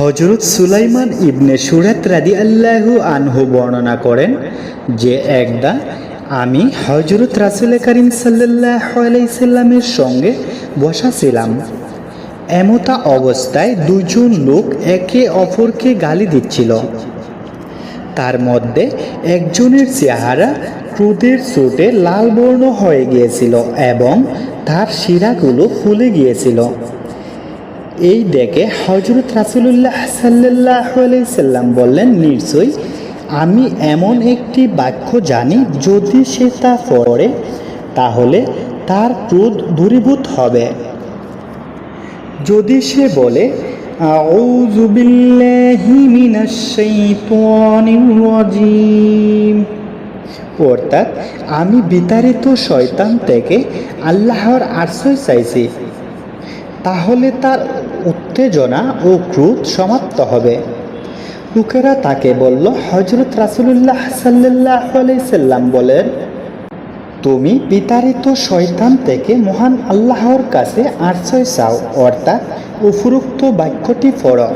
হজরত সুলাইমান ইবনে সুরাত রাদি আল্লাহু আনহু বর্ণনা করেন যে একদা আমি হজরত রাসুল করিম সাল্লাহ আলাইসাল্লামের সঙ্গে বসা ছিলাম এমতা অবস্থায় দুজন লোক একে অপরকে গালি দিচ্ছিল। তার মধ্যে একজনের চেহারা ক্রোধের চোটে লাল বর্ণ হয়ে গিয়েছিল এবং তার শিরাগুলো ফুলে গিয়েছিল। এই দেখে হজরত রাসুলুল্লাহ সাল্লাহ সাল্লাম বললেন, নিশ্চয়ই আমি এমন একটি বাক্য জানি, যদি সে তা পড়ে, তাহলে তার ক্রোধ দূরীভূত হবে। যদি সে বলে অর্থাৎ আমি বিতাড়িত শয়তান থেকে আল্লাহর আশ্রয় চাইছি, তাহলে তার উত্তেজনা ও ক্রোধ সমাপ্ত হবে। লোকেরা তাকে বলল হজরত রাসুলুল্লাহ সাল্লাহ সাল্লাম বলেন, তুমি বিতাড়িত শয়তান থেকে মহান আল্লাহর কাছে আশ্রয় চাও, অর্থাৎ উপরোক্ত বাক্যটি পড়ো।